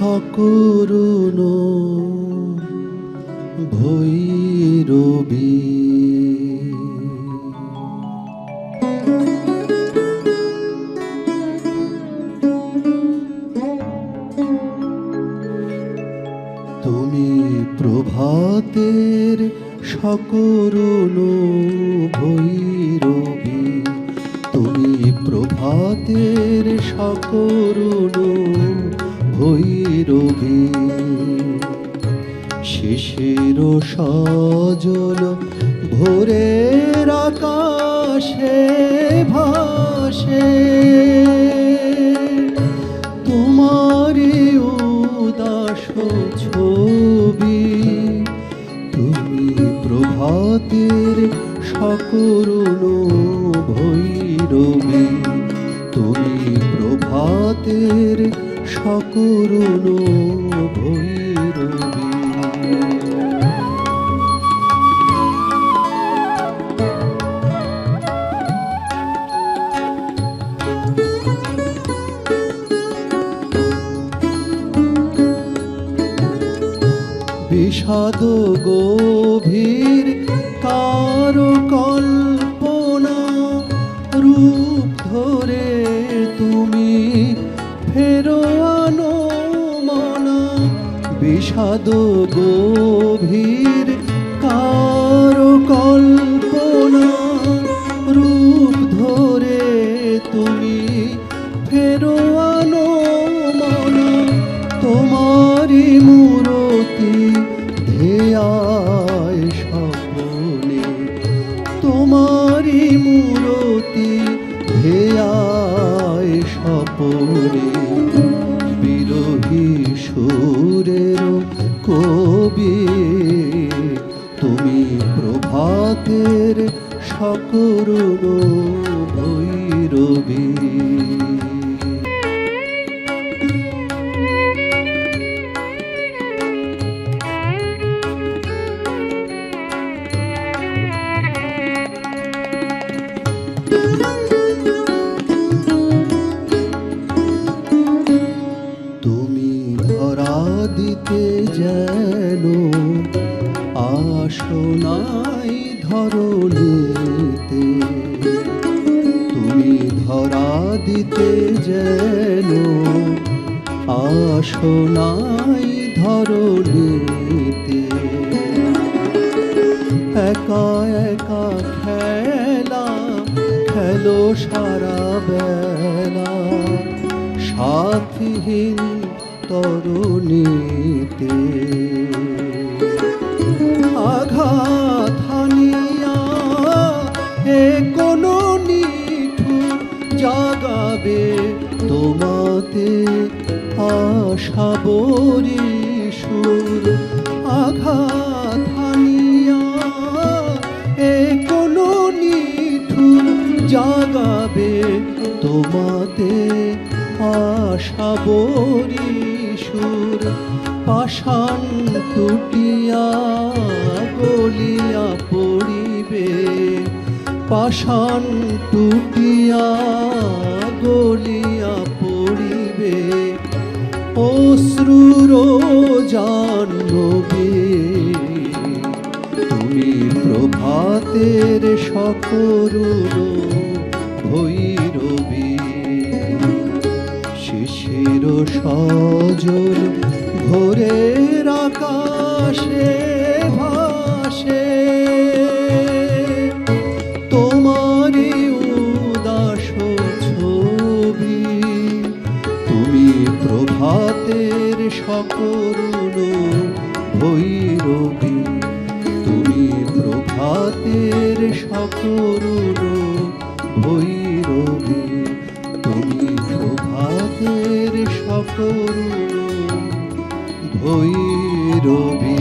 সকরুণ ভৈরবী। তুমি প্রভাতের সকরুণ ভৈরবী। তুমি প্রভাতের সকরুণ ভৈরবী শিশির সজল ভোরের আকাশে ভাসে। তোমারি উদাস ছবি, তুমি প্রভাতের সকরুণ ভৈরবী তুমি প্রভাতের সকরুণ ভৈরবী। বিষাদ গভীর কারও কল্পনা রূপ ধরে তুমি ফেরো বিষাদ গভীর, কারও কল্পনা রূপ ধরে তুমি ফেরো আনো মনা তোমারি মূরতি ধেয়ায় স্বপ্নে। তোমারি মূরতি ধেয়ায় স্বপনে। প্রভাতের সকরুণ ভৈরবী। দিতে যেন আসনাই ধরণীতে তুমি ধরা দিতে যেন আসনাই ধরণীতে। একা একা খেলা, খেলো সারা বেলা, সাথীহীন তরুণীতে। হানিয়া এ কোনো নিঠু জাগাবে তোমাতে আশা বরি সুর, আঘাত এ কোনো নিঠুর জাগাবে তোমাতে আশা বরি সুর, পাষাণ টুটিয়া পাষাণ টুটিয়া গলিয়া পড়িবে। অশ্রুর জাহ্নবী তুমি প্রভাতের সকরুণ ভৈরবী শিশির সজল ভোরের আকাশে ভাসে। সকরুণ ভৈরবী তুমি প্রভাতের সকরুণ ভৈরবী তুমি প্রভাতের সকরুণ ভৈরবী।